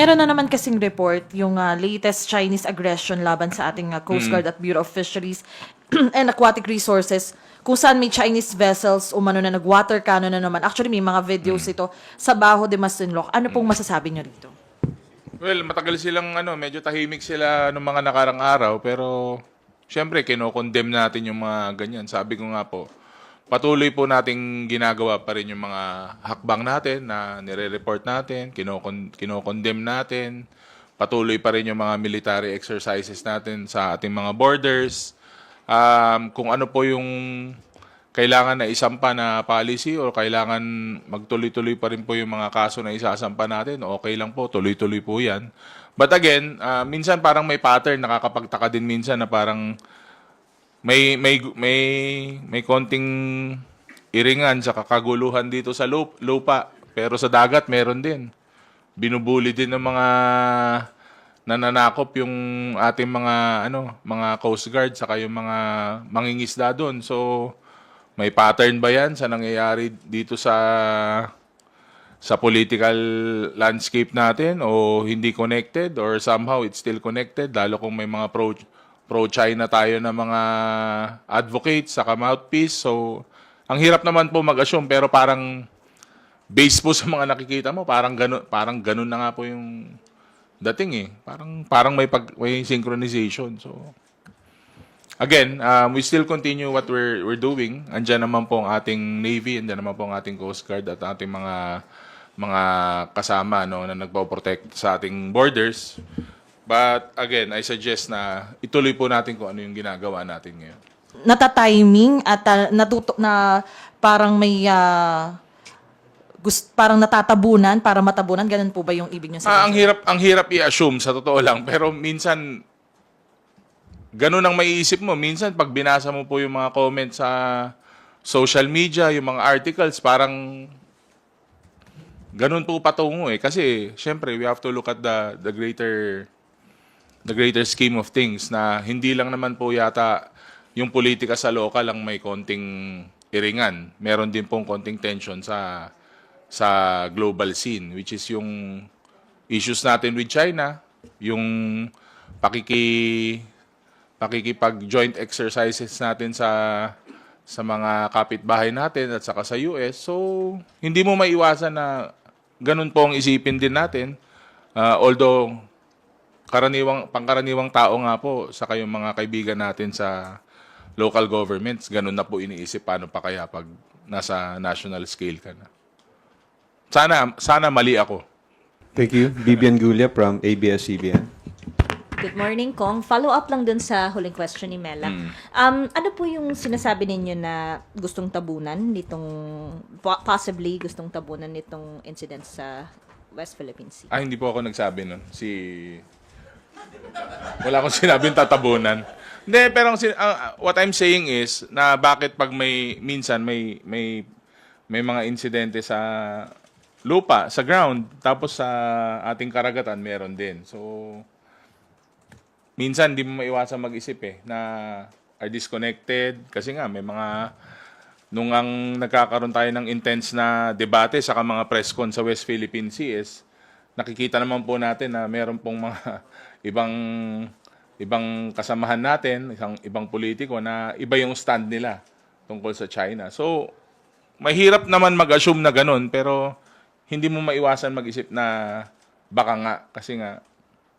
Meron na naman kasing report yung ah, latest Chinese aggression laban sa ating ah, Coast Guard at Bureau of Fisheries and Aquatic Resources kung saan may Chinese vessels umano na nag-water cannon na naman. Actually, may mga videos ito sa Baho de Masinloc. Ano pong masasabi nyo rito? Well, matagal silang ano, medyo tahimik sila nung mga nakarang araw pero syempre kinokondemn natin yung mga ganyan. Sabi ko nga po, patuloy po nating ginagawa pa rin yung mga hakbang natin na nire-report natin, kinokon kinokondemn natin. Patuloy pa rin yung mga military exercises natin sa ating mga borders. Um, kung ano po yung kailangan na isampa na policy o kailangan magtuloy-tuloy pa rin po yung mga kaso na isasampa natin, okay lang po, tuloy-tuloy po yan. But again, ah, minsan parang may pattern, nakakapagtaka din minsan na parang may may may may konting iringan sa kakaguluhan dito sa lup- lupa, pero sa dagat meron din. Binubuli din ng mga nananakop yung ating mga ano, mga coast guard saka yung mga mangingisda doon. So may pattern ba 'yan sa nangyayari dito sa sa political landscape natin o hindi connected or somehow it's still connected lalo kung may mga pro pro China tayo na mga advocates sa mouthpiece so ang hirap naman po mag-assume pero parang based po sa mga nakikita mo parang ganun parang ganun na nga po yung dating eh parang parang may pag may synchronization so Again, um, we still continue what we're we're doing. Andiyan naman po ang ating Navy, andiyan naman po ang ating Coast Guard at ating mga mga kasama no na nagpo-protect sa ating borders. But again, I suggest na ituloy po natin kung ano yung ginagawa natin ngayon. Nata-timing at ah, natuto na parang may ah, gust, parang natatabunan para matabunan. Ganun po ba yung ibig nyo Ah, ang hirap ang hirap i-assume sa totoo lang, pero minsan ganun ang maiisip mo. Minsan pag binasa mo po yung mga comments sa social media, yung mga articles, parang ganun po patungo eh. Kasi syempre we have to look at the the greater the greater scheme of things na hindi lang naman po yata yung politika sa local lang may konting iringan. Meron din pong konting tension sa sa global scene which is yung issues natin with China, yung pakiki pakikipag joint exercises natin sa sa mga kapitbahay natin at saka sa US. So, hindi mo maiwasan na ganun po ang isipin din natin. Ah, although karaniwang pangkaraniwang tao nga po sa kayong mga kaibigan natin sa local governments, ganun na po iniisip paano pa kaya pag nasa national scale ka na. Sana sana mali ako. Thank you. Bibian Gulia from ABS-CBN. Good morning, Kong. Follow up lang dun sa huling question ni Mela. Um, ano po yung sinasabi ninyo na gustong tabunan nitong, po- possibly gustong tabunan nitong incident sa West Philippine Sea? Ah, hindi po ako nagsabi nun. Si... Wala akong sinabing tatabunan. Hindi, pero ang ah, what I'm saying is na bakit pag may minsan may may may mga insidente sa lupa, sa ground, tapos sa ating karagatan meron din. So minsan di mo maiwasan mag-isip eh na are disconnected kasi nga may mga nung ang nagkakaroon tayo ng intense na debate sa mga press con sa West Philippine Sea is nakikita naman po natin na meron pong mga ibang ibang kasamahan natin, isang ibang politiko na iba yung stand nila tungkol sa China. So, mahirap naman mag-assume na ganun, pero hindi mo maiwasan mag-isip na baka nga kasi nga